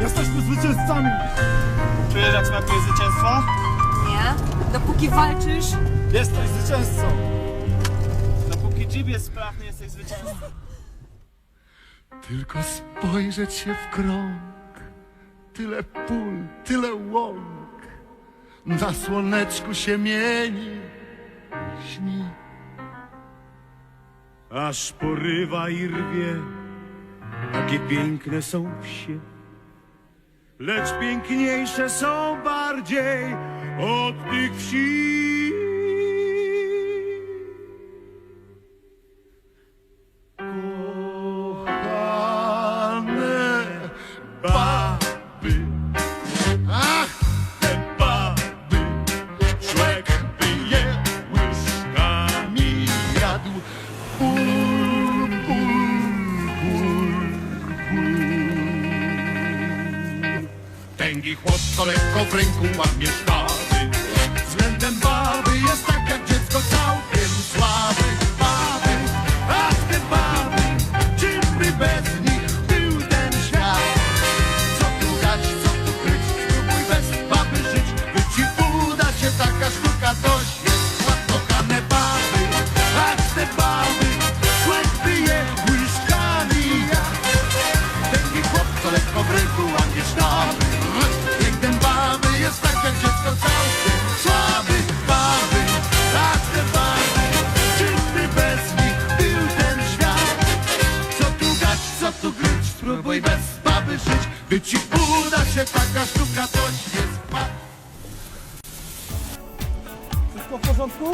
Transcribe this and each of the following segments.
Jesteśmy zwycięzcami! Czujesz jak smakuje zwycięstwo? Nie? Dopóki walczysz, Jesteś zwycięzcą! Dopóki dżib jest sprawny, jesteś zwycięzcą. Tylko spojrzeć się w krąg, tyle pól, tyle łąk, na słoneczku się mieni, śni. Aż porywa i rwie, takie piękne są wsie. Lecz piękniejsze są bardziej od tych wsi. Lekko w ręku sztaby. Się taka sztuka, to jest smak Wszystko w porządku?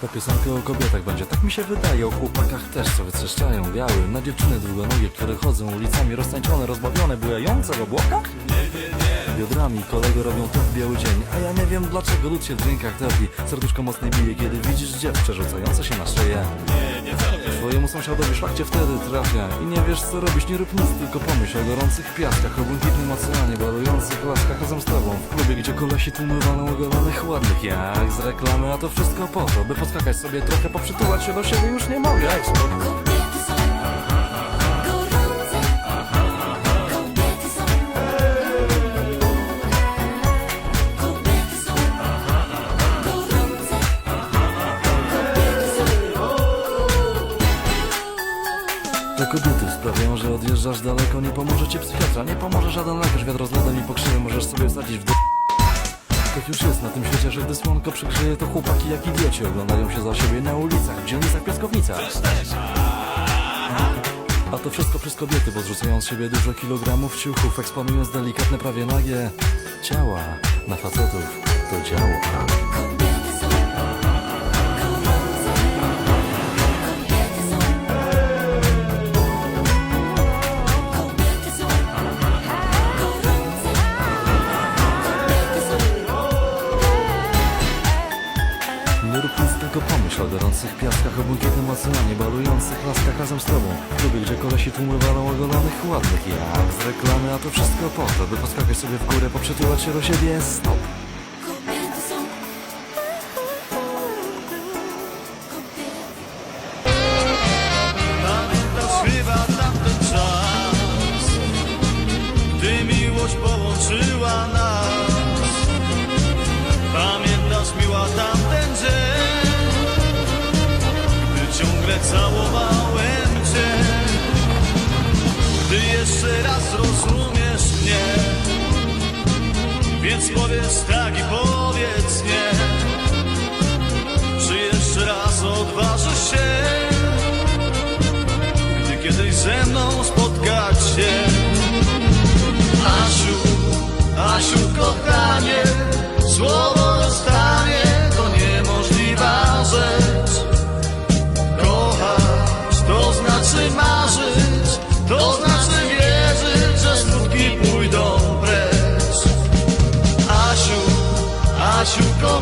Ta piosenka o kobietach będzie, tak mi się wydaje, o chłopakach też, co wytrzeszczają biały, na dziewczyny długonogie, które chodzą ulicami roztańczone, rozbawione, bujające w obłokach? Biodrami kolego robią to w biały dzień, a ja nie wiem dlaczego lud się w dźwiękach topi, serduszko mocno bije, kiedy widzisz dziew przerzucające się na szyję. Twojemu sąsiadowi szlak cię wtedy trafia i nie wiesz co robić, nie rób nic, tylko pomyśl o gorących piaskach, o błękitnym oceanie, balujących laskach razem z tobą, w klubie, gdzie kolesi tłumy walą ogolonych ładnych jak z reklamy, a to wszystko po to, by podskakać sobie trochę, poprzytulać się do siebie już nie mogę. Kobiety sprawiają, że odjeżdżasz daleko, nie pomoże ci psychiatra, nie pomoże żaden lekarz, wiatr z lodem i pokrzywy możesz sobie wsadzić w d... Tak już jest na tym świecie, że gdy słonko przygrzeje, to chłopaki jak idioci oglądają się za siebie na ulicach, w dzielnicach, piaskownicach. A to wszystko przez kobiety, bo zrzucając z siebie dużo kilogramów ciuchów, eksponując delikatne, prawie nagie ciała na facetów, to działa. Tylko pomyśl o gorących piaskach, o błękitnym oceanie, balujących laskach razem z tobą. W klubie, gdzie kolesi tłumy walą ogolonych, ładnych jak z reklamy, a to wszystko po to, by poskakać sobie w górę, poprzytulać się do siebie, stop. Jeszcze raz rozumiesz mnie, więc powiedz tak i powiedz nie. Czy jeszcze raz odważysz się? gdy kiedyś ze mną spotkać się. Asiu, Asiu kochanie, słowo machucou.